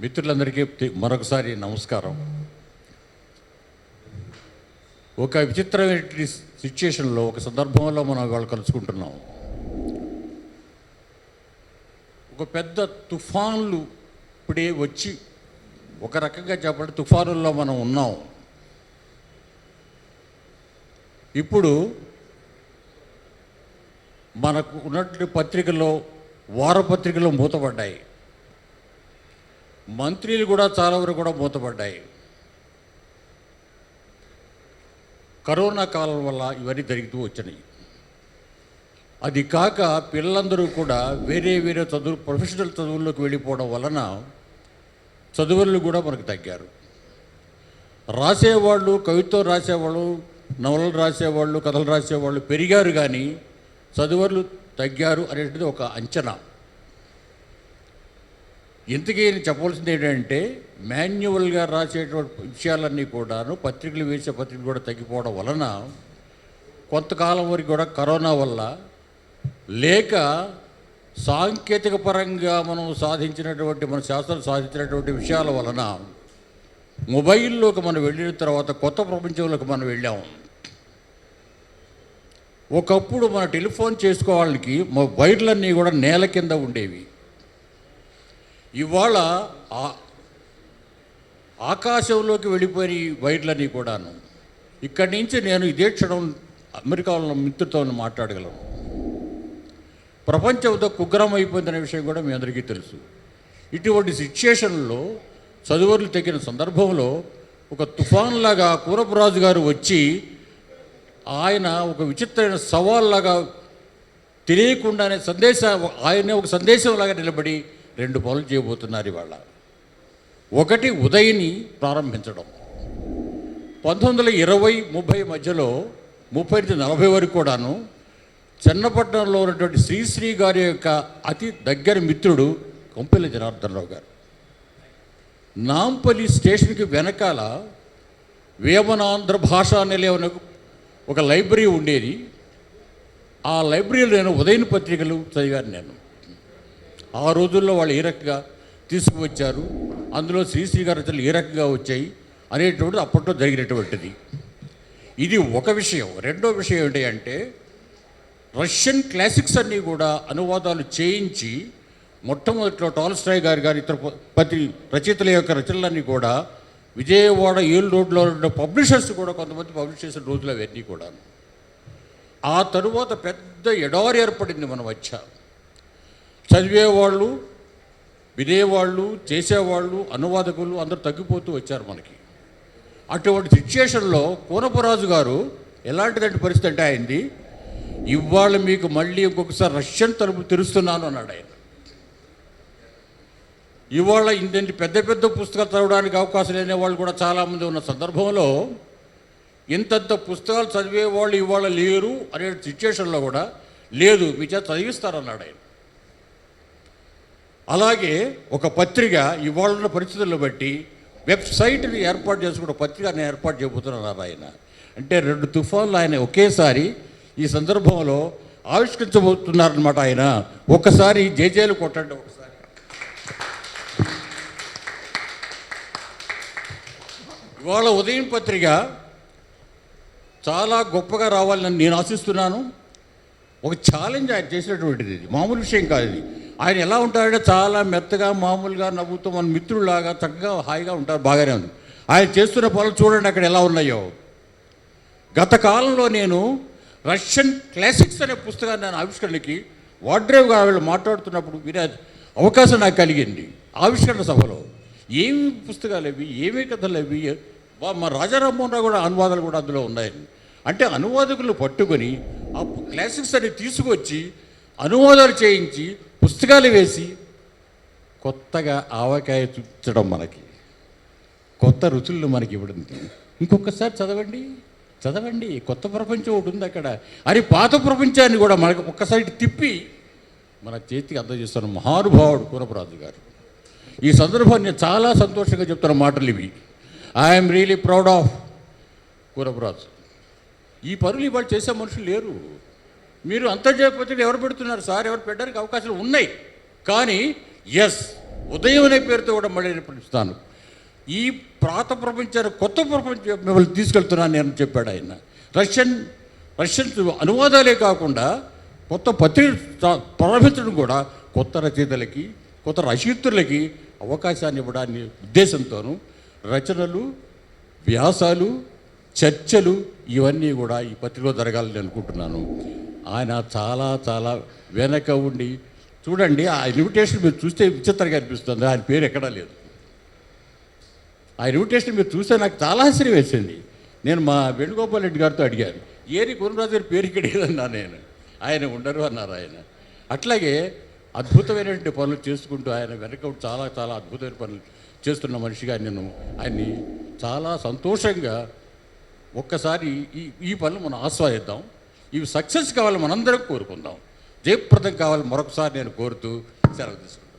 మిత్రులందరికీ మరొకసారి నమస్కారం. ఒక విచిత్రమైన సిచ్యుయేషన్లో ఒక సందర్భంలో మనం ఇవాళ కలుసుకుంటున్నాం. ఒక పెద్ద తుఫాన్లు ఇప్పుడే వచ్చి ఒక రకంగా చెప్పండి తుఫానుల్లో మనం ఉన్నాం. ఇప్పుడు మనకు ఉన్నటువంటి పత్రికలో వారపత్రికలు మూతపడ్డాయి. మంత్రులు కూడా చాలా వరకు కూడా మూతపడ్డాయి. కరోనా కాలం వల్ల ఇవన్నీ జరుగుతూ వచ్చినాయి. అది కాక పిల్లలందరూ కూడా వేరే వేరే చదువు ప్రొఫెషనల్ చదువుల్లోకి వెళ్ళిపోవడం వలన చదువులు కూడా మనకు తగ్గారు. రాసేవాళ్ళు కవిత్వం రాసేవాళ్ళు నవలలు రాసేవాళ్ళు కథలు రాసేవాళ్ళు పెరిగారు కానీ చదువులు తగ్గారు అనేటిది ఒక అంచనా. ఇంతకీ నేను చెప్పవలసింది ఏంటంటే మాన్యువల్గా రాసేటువంటి విషయాలన్నీ కూడాను పత్రికలు వేసే పత్రికలు కూడా తగ్గిపోవడం వలన కొంతకాలం వరకు కూడా కరోనా వల్ల లేక సాంకేతిక పరంగా మనం సాధించినటువంటి మన శాస్త్రం సాధించినటువంటి విషయాల వలన మొబైల్లోకి మనం వెళ్ళిన తర్వాత కొత్త ప్రపంచంలోకి మనం వెళ్ళాము ఒకప్పుడు మన టెలిఫోన్ చేసుకోవడానికి మొబైర్లన్నీ కూడా నేల కింద ఉండేవి. ఇవాళ ఆ- ఆకాశంలోకి వెళ్ళిపోయి వైర్లని కూడాను ఇక్కడి నుంచి నేను ఇదే క్షణం అమెరికాలో మిత్రుతో మాట్లాడగలను. ప్రపంచంతో కుగ్రం అయిపోయిందనే విషయం కూడా మీ అందరికీ తెలుసు. ఇటువంటి సిచ్యుయేషన్లో చదువులు తగ్గిన సందర్భంలో ఒక తుఫాన్లాగా కూరపురాజు గారు వచ్చి ఆయన ఒక విచిత్రమైన సవాల్లాగా తెలియకుండానే సందేశ ఆయనే ఒక సందేశంలాగా నిలబడి రెండు పనులు చేయబోతున్నారు ఇవాళ. ఒకటి ఉదయని ప్రారంభించడం. పంతొమ్మిది వందల ఇరవై ముప్పై మధ్యలో ముప్పై నుంచి నలభై వరకు కూడాను చెన్నపట్నంలో ఉన్నటువంటి శ్రీశ్రీ గారి యొక్క అతి దగ్గర మిత్రుడు కొంపెల్లి జనార్దనరావు గారు. నాంపల్లి స్టేషన్కి వెనకాల వేమనాంధ్ర భాషా నిలయం ఒక లైబ్రరీ ఉండేది. ఆ లైబ్రరీలో నేను ఉదయం పత్రికలు చదివాను నేను. ఆ రోజుల్లో వాళ్ళు ఏ రకంగా తీసుకువచ్చారు. అందులో శ్రీశ్రీ గారి రచనలు ఏ రకంగా వచ్చాయి. అనేటువంటిది అప్పట్లో జరిగినటువంటిది. ఇది ఒక విషయం. రెండో విషయం ఏంటి అంటే రష్యన్ క్లాసిక్స్ అన్నీ కూడా అనువాదాలు చేయించి మొట్టమొదటిలో టాల్స్టాయ్ గారి గారి ఇతర ప్రతి రచయితల యొక్క రచనలన్నీ కూడా విజయవాడ ఏలు రోడ్లో ఉన్న పబ్లిషర్స్ కూడా కొంతమంది పబ్లిష్ చేసిన రోజులు అవన్నీ కూడా ఆ తరువాత పెద్ద ఎడారి ఏర్పడింది మన వచ్చ చదివేవాళ్ళు వినేవాళ్ళు చేసేవాళ్ళు అనువాదకులు అందరూ తగ్గిపోతూ వచ్చారు మనకి. అటువంటి సిచ్యుయేషన్లో కోనపురాజు గారు ఎలాంటిదంటే పరిస్థితి అంటే అయింది ఇవాళ మీకు మళ్ళీ ఇంకొకసారి రష్యన్ తలుపు తెరుస్తున్నాను అన్నాడు ఆయన. ఇవాళ ఇంతటి పెద్ద పెద్ద పుస్తకాలు చదవడానికి అవకాశం లేని వాళ్ళు కూడా చాలామంది ఉన్న సందర్భంలో ఇంతంత పుస్తకాలు చదివే వాళ్ళు ఇవాళ లేరు అనే సిచ్యుయేషన్లో కూడా లేదు మీ చేత చదివిస్తారన్నాడు ఆయన. అలాగే ఒక పత్రిక ఇవాళ ఉన్న పరిస్థితులను బట్టి వెబ్సైట్ని ఏర్పాటు చేసుకున్న పత్రిక నేను ఏర్పాటు చేయబోతున్నాను ఆయన. అంటే రెండు తుఫాన్లు ఆయన ఒకేసారి ఈ సందర్భంలో ఆవిష్కరించబోతున్నారనమాట ఆయన. ఒక్కసారి జేజేలు కొట్టండి ఒకసారి. ఇవాళ ఉదయం పత్రిక చాలా గొప్పగా రావాలని నేను ఆశిస్తున్నాను. ఒక ఛాలెంజ్ ఆయన చేసినటువంటిది ఇది. మామూలు విషయం కాదు ఇది. ఆయన ఎలా ఉంటాడంటే చాలా మెత్తగా మామూలుగా నవ్వుతూ మన మిత్రులాగా చక్కగా హాయిగా ఉంటారు. బాగానే ఉంది. ఆయన చేస్తున్న పనులు చూడండి అక్కడ ఎలా ఉన్నాయో. గత కాలంలో నేను రష్యన్ క్లాసిక్స్ అనే పుస్తకాన్ని నేను ఆవిష్కరణకి వాడ్రేవ్ గారు వీళ్ళు మాట్లాడుతున్నప్పుడు వినే అవకాశం నాకు కలిగింది. ఆవిష్కరణ సభలో. ఏమి పుస్తకాలు అవి? ఏమి కథలు అవి? మా రాజారామ్మోహన్ రావు కూడా అనువాదాలు కూడా అందులో ఉన్నాయండి. అంటే అనువాదకులు పట్టుకొని ఆ క్లాసిక్స్ అని తీసుకొచ్చి అనువాదాలు చేయించి పుస్తకాలు వేసి కొత్తగా ఆవకాయ చూపించడం మనకి కొత్త రుచులను మనకి ఇవ్వడం ఇంకొకసారి చదవండి చదవండి. కొత్త ప్రపంచం ఒకటి ఉంది అక్కడ. అని పాత ప్రపంచాన్ని కూడా మనకు ఒక్కసారి తిప్పి మన చేతికి అందజేస్తున్న మహానుభావుడు కూరపరాజు గారు. ఈ సందర్భాన్ని నేను చాలా సంతోషంగా చెప్తున్న మాటలు ఇవి. I'm really proud of Kuraparaju. ఈ పనులు ఇవాళ చేసే మనుషులు లేరు. మీరు అంతర్జాతీయ పత్రికలు ఎవరు పెడుతున్నారు సార్? ఎవరు పెట్టడానికి అవకాశాలు ఉన్నాయి. కానీ ఎస్ ఉదయం అనే పేరుతో కూడా మళ్ళీ నేను పిలుస్తాను. ఈ పాత ప్రపంచాన్ని కొత్త ప్రపంచం మిమ్మల్ని తీసుకెళ్తున్నాను నేను చెప్పాడు ఆయన. రష్యన్ రష్యన్ అనువాదాలే కాకుండా కొత్త పత్రిక ప్రారంభించడం కూడా కొత్త రచయితలకి కొత్త రచయితులకి అవకాశాన్ని ఇవ్వడాన్ని ఉద్దేశంతోనూ రచనలు వ్యాసాలు చర్చలు ఇవన్నీ కూడా ఈ పత్రికలో జరగాలని అనుకుంటున్నాను. ఆయన చాలా చాలా వెనక ఉండి చూడండి ఆ ఇన్విటేషన్ మీరు చూస్తే విచిత్రంగా అనిపిస్తుంది. ఆయన పేరు ఎక్కడా లేదు. ఆ ఇన్విటేషన్ మీరు చూస్తే నాకు చాలా ఆశ్చర్యం వేసింది. నేను మా వేణుగోపాల్ రెడ్డి గారితో అడిగాను ఏరి గురురాజు గారి పేరు ఇక్కడ ఏదన్నా నేను? ఆయన ఉండరు అన్నారు ఆయన. అట్లాగే అద్భుతమైనటువంటి పనులు చేసుకుంటూ ఆయన వెనక చాలా చాలా అద్భుతమైన పనులు చేస్తున్న మనిషిగా నేను ఆయన్ని చాలా సంతోషంగా ఒక్కసారి ఈ ఈ పనులు మనం ఆస్వాదిద్దాం ఇవి సక్సెస్ కావాలి మనందరం కోరుకుందాం. జయప్రదం కావాలి మరొకసారి నేను కోరుతూ సెలవు తీసుకుంటాను